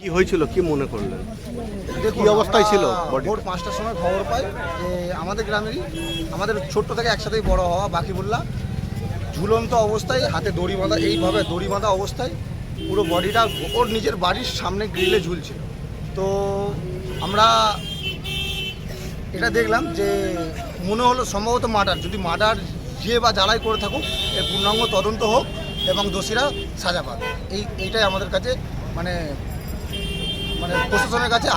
কি হয়েছিল, কি মনে করলেন? কি অবস্থায় ছিল? ভোর পাঁচটার সময় খবর পাই যে আমাদের গ্রামেরই, আমাদের ছোট্ট থেকে একসাথেই বড় হওয়া বাকিবুল্লাহ ঝুলন্ত অবস্থায়, হাতে দড়ি বাঁধা, এইভাবে দড়ি বাঁধা অবস্থায় পুরো বডিটা ওর নিজের বাড়ির সামনে গ্রিলে ঝুলছিল। তো আমরা এটা দেখলাম যে মনে হলো সম্ভবত মার্ডার। যদি মার্ডার যে বা জ্বালাই করে থাকুক, এর পূর্ণাঙ্গ তদন্ত হোক এবং দোষীরা সাজা পাবে এই, এইটাই আমাদের কাছে মানে মানে প্রশাসনের কাছে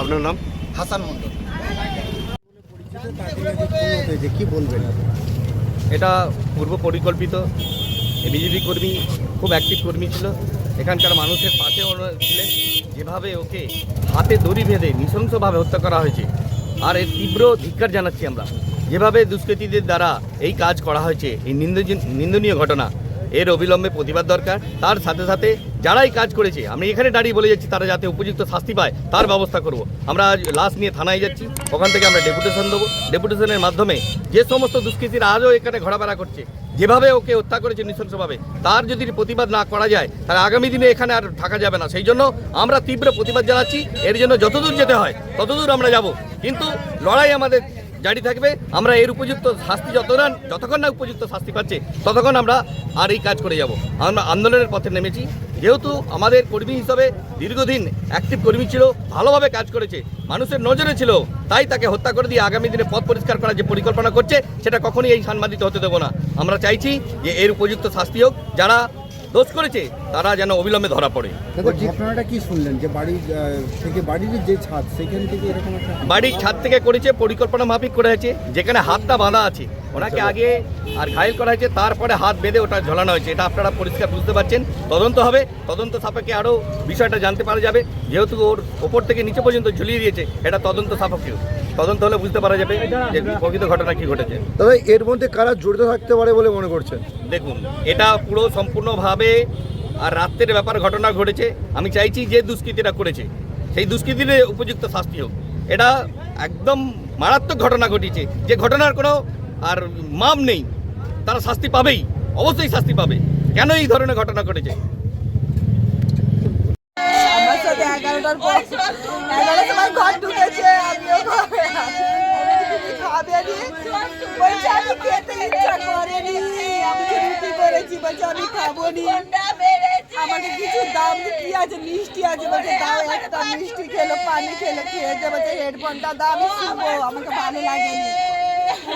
আপনার নাম? হাসান মন্ডল কি বলবেন? এটা পূর্ব পরিকল্পিত। বিজেপি কর্মী খুব অ্যাক্টিভ কর্মী ছিল। এখানকার মানুষের পাশে ছিলেন। যেভাবে ওকে হাতে দড়ি বেঁধে নৃশংসভাবে হত্যা করা হয়েছে আর এর তীব্র ধিক্কার জানাচ্ছি আমরা। যেভাবে দুষ্কৃতীদের দ্বারা এই কাজ করা হয়েছে এই নিন্দনীয় ঘটনা এর অবিলম্বে প্রতিবাদ দরকার। তার সাথে সাথে যারাই কাজ করেছে, আমি এখানে দাঁড়িয়ে বলে যাচ্ছি, তারা যাতে উপযুক্ত শাস্তি পায়, তার ব্যবস্থা করব। আমরা লাশ নিয়ে থানায় যাচ্ছি, ওখান থেকে আমরা ডেপুটেশন দেবো। ডেপুটেশনের মাধ্যমে যে সমস্ত দুষ্কৃতীরা আজও এখানে ঘোরাফেরা করছে, যেভাবে ওকে হত্যা করেছে নৃশংসভাবে, তার যদি প্রতিবাদ না করা যায় তাহলে আগামী দিনে এখানে আর থাকা যাবে না। সেই জন্য আমরা তীব্র প্রতিবাদ জানাচ্ছি, এর জন্য যতদূর যেতে হয়, ততদূর আমরা যাব। কিন্তু লড়াই আমাদের জারি থাকবে। আমরা এর উপযুক্ত শাস্তি যত যতক্ষণ যতক্ষণ না উপযুক্ত শাস্তি পাচ্ছে, ততক্ষণ আমরা আর এই কাজ করে যাব। আমরা আন্দোলনের পথে নেমেছি। যেহেতু আমাদের কর্মী হিসাবে দীর্ঘদিন অ্যাক্টিভ কর্মী ছিল, ভালোভাবে কাজ করেছে, মানুষের নজরে ছিল, তাই তাকে হত্যা করে দিয়ে আগামী দিনে পথ পরিষ্কার করার যে পরিকল্পনা করছে, সেটা কখনোই এই সাংবাদিক হতে দেবো না। আমরা চাইছি যে এর উপযুক্ত শাস্তি হোক। যারা দোষ করেছে তারা যেন অবিলম্বে ধরা পড়ে। ঘটনাটা কি শুনলেন যে বাড়ি থেকে বাড়ির যে ছাদ সেখান থেকে এরকম বাড়ির ছাদ থেকে করেছে পরিকল্পনা মাফিক করে হয়েছে যেখানে হাতটা বাঁধা আছে ওনাকে আগে আর ঘায়ল করা হয়েছে তারপরে হাত বেঁধে ওটা ঝোলানো হয়েছে। এটা আপনারা পরিষ্কার বুঝতে পারছেন। তদন্ত হবে তদন্ত সাপেক্ষে আরও বিষয়টা জানতে পারা যাবে। যেহেতু ওর ওপর থেকে নিচে পর্যন্ত ঝুলিয়ে দিয়েছে এটা তদন্ত সাপেক্ষে তদন্ত হলে বুঝতে পারা যাবে যে প্রকৃত ঘটনা কি ঘটেছে। তবে এর মধ্যে কারা জড়িত থাকতে পারে বলে মনে করছেন? দেখুন এটা পুরো সম্পূর্ণভাবে আর রাত্রের ব্যাপার ঘটনা ঘটেছে। আমি চাইছি যে দুষ্কৃতীরা করেছে সেই দুষ্কৃতীদের উপযুক্ত শাস্তি হোক। এটা একদম মারাত্মক ঘটনা ঘটিয়েছে যে ঘটনার কোনো আর মাম নেই তারা শাস্তি পাবেই অবশ্যই শাস্তি পাবে। কেন এই ধরনের ঘটনা ঘটেছে আমার সাথে পর সময় ঘর ঢুকেছে, আমিও খাবে আমি খেতে ইচ্ছা করেনি। আমি রুটি করেছি আমি খাব নি। কিছু দাম কি আছে? মিষ্টি আছে, বলছে, দাও একটা মিষ্টি খেলো, পানি খেলো খেয়েছে বলছে, হেডফোনটা দাও শুনব। আমাকে ভালো লাগেনি।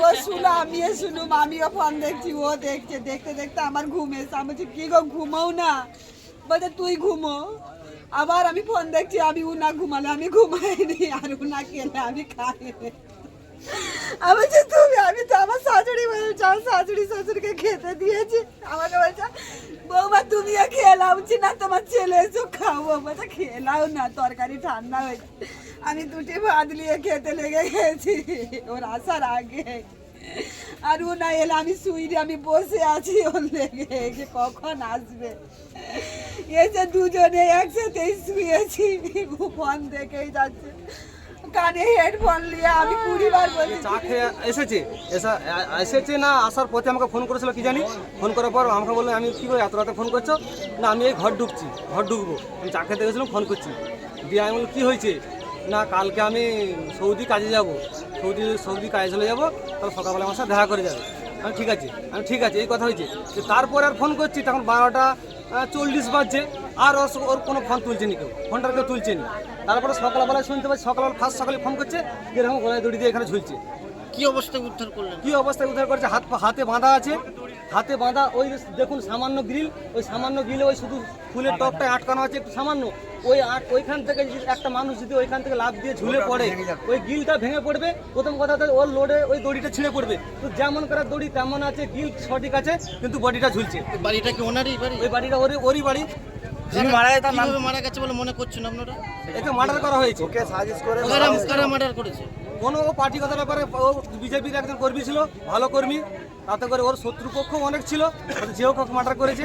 ও শুনো, আমিও শুনুম আমিও ফোন দেখছি, ও দেখছে। দেখতে দেখতে আমার ঘুম এসে আমি কি গো, ঘুমাও না? বলছে, তুই ঘুমো। আবার আমি ফোন দেখছি, আমি উনা ঘুমালে, আমি ঘুমাইনি, আর উনা খেলে, আমি খাই আমি বলছি, তুমি, আমি তো আমার শাশুড়ি বলছি আমার শাশুড়ি শ্বশুরকে খেতে দিয়েছি। আমাকে বলছে, বৌমা, তুমিও খেলাম না, তোমার ছেলে এসো খাব। বলছে, খেলাও না, তরকারি ঠান্ডা হয়েছে। আমি দুটি ভাত নিয়ে খেতে লেগে গেছি, ওর আসার আগে। আর ও না এলে আমি শুইনি আমি বসে আছি ওর লেগে। যে কখন আসবে? এসে দুজনে একসাথেই শুয়েছি ফোন দেখেই যাচ্ছে। কানে হেডফোন নিয়ে আমি কুড়ি বার বলেছি, চা খেয়ে এসেছে। এসা- এসেছে না, আসার পথে আমাকে ফোন করেছিল, কি জানি? ফোন করার পর আমাকে বলল, আমি কী করে এত রাতে ফোন করছ? না, আমি এই ঘর ঢুকছি, ঘর ঢুকবো। আমি চা খেতে গেছিলাম ফোন করছি। দিয়ে আমি বললাম, কী হয়েছে? না, কালকে আমি সৌদি কাজে যাব। সৌদি সৌদি কাজে চলে যাব তাহলে সকালবেলা আমার সাথে দেখা করে যাবে। আমি ঠিক আছে আমি ঠিক আছে এই কথা হয়েছে। যে তারপর আর ফোন করছি তখন বারোটা চল্লিশ বাজছে আর ওর ওর কোনো ফোন তুলছে নি কেউ ফোনটা কেউ তুলছে নি তারপরে সকালবেলায় শুনতে পাচ্ছি সকালবেলা ফার্স্ট সকালে ফোন করছে এরকম গলায় দড়ি দিয়ে এখানে ঝুলছে। কি অবস্থায় উদ্ধার করলেন? কি অবস্থায় উদ্ধার করছে? হাত পা- হাতে বাঁধা আছে হাতে বাঁধা ওই দেখুন সামান্য গ্রিল ওই সামান্য গ্রিলে ওই শুধু ফুলের টপটা আটকানো আছে একটু সামান্য। ওই আট- ওইখান থেকে যদি একটা মানুষ যদি ওইখান থেকে লাভ দিয়ে ঝুলে পড়ে ওই গিলটা ভেঙে পড়বে প্রথম কথা তো ওর লোডে ওই দড়িটা ছিঁড়ে পড়বে। তো যেমন করার দড়ি তেমন আছে গিল সঠিক আছে কিন্তু বডিটা ঝুলছে। বাড়িটা কি ওনারই বাড়ি? ওই বাড়িটা ওরই ওরই বাড়ি। যিনি মারা যায় তার নাম কীভাবে মারা গেছে বলে মনে করছেন আপনারা? একে মার্ডার করা হয়েছে। কারা কারা মার্ডার করেছে? কোনো ও পার্টিগত ব্যাপারে ও বিজেপির একজন কর্মী ছিল ভালো কর্মী। তাতে করে ওর শত্রুপক্ষ অনেক ছিল যে হোক মার্ডার করেছে।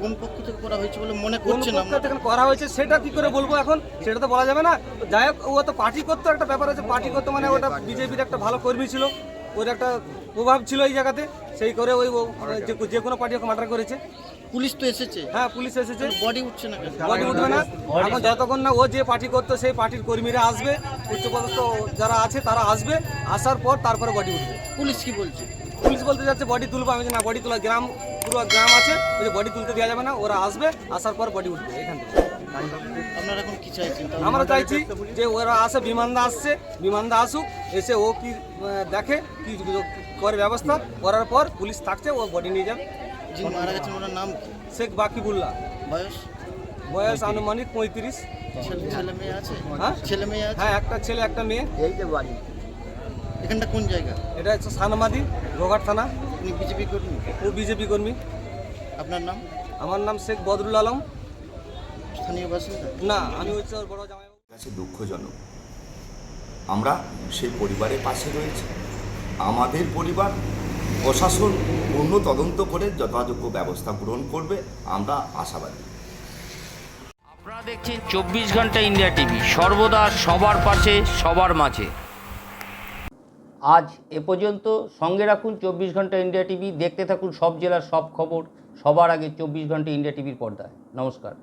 কোন পক্ষ থেকে করা হয়েছে বলে মনে করছেন পক্ষ থেকে করা হয়েছে সেটা কি করে বলব এখন? সেটা তো বলা যাবে না। যাই হোক ও তো পার্টি করতো একটা ব্যাপার আছে পার্টি করতো মানে ওটা বিজেপির একটা ভালো কর্মী ছিল। ওর একটা প্রভাব ছিল এই জায়গাতে সেই করে ওই যে যে কোনো পার্টি ওকে মার্ডার করেছে। পুলিশ তো এসেছে। হ্যাঁ পুলিশ এসেছে। বডি উঠছে না কেন? বডি উঠবে না। এখন যতক্ষণ না ও যে পার্টি করতো সেই পার্টির কর্মীরা আসবে উচ্চপদস্থ যারা আছে তারা আসবে আসার পর তারপরে বডি উঠবে। পুলিশ কি বলছে? পুলিশ বলতে যাচ্ছে বডি তুলবো আমি বলছি, না বডি তোলা গ্রাম পুরো গ্রাম আছে ওই বডি তুলতে দেওয়া যাবে না ওরা আসবে আসার পর বডি উঠবে এখান থেকে। আপনারা এখন কি চাইছেন? আমরা চাইছি যে ওরা আসে বিমানদা আসছে বিমানদা আসুক এসে ও কি দেখে কি করে ব্যবস্থা করার পর পুলিশ থাকছে ও বডি নিয়ে যাবে। যিনি মারা গেছেন ওনার নাম কি? শেখ বাকিবুল্লাহ। বয়স? বয়স আনুমানিক পঁয়ত্রিশ। ছেলে ছেলে মেয়ে আছে? হ্যাঁ? ছেলে মেয়ে আছে? হ্যাঁ একটা ছেলে একটা মেয়ে। বাড়ি। এখানটা কোন জায়গা? এটা হচ্ছে সানমাদি গোঘাট থানা। উনি বিজেপি কর্মী? ও বিজেপি কর্মী। আপনার নাম? আমার নাম শেখ বদরুল আলম। স্থানীয় বাসিন্দা? না আমি হচ্ছে ওর বড় জামাই কাছে দুঃখজনক। আমরা সেই পরিবারের পাশে রয়েছি। আমাদের পরিবার প্রশাসন পূর্ণ তদন্ত করে যথাযোগ্য ব্যবস্থা গ্রহণ করবে আমরা আশাবাদী। আপনারা দেখছেন চব্বিশ ঘণ্টা ইন্ডিয়া টিভি। সর্বদা সবার পাশে সবার মাঝে। আজ এ পর্যন্ত সঙ্গে রাখুন চব্বিশ ঘণ্টা ইন্ডিয়া টিভি। দেখতে থাকুন সব জেলার সব খবর। সবার আগে চব্বিশ ঘণ্টা ইন্ডিয়া টিভির পর্দায়। নমস্কার।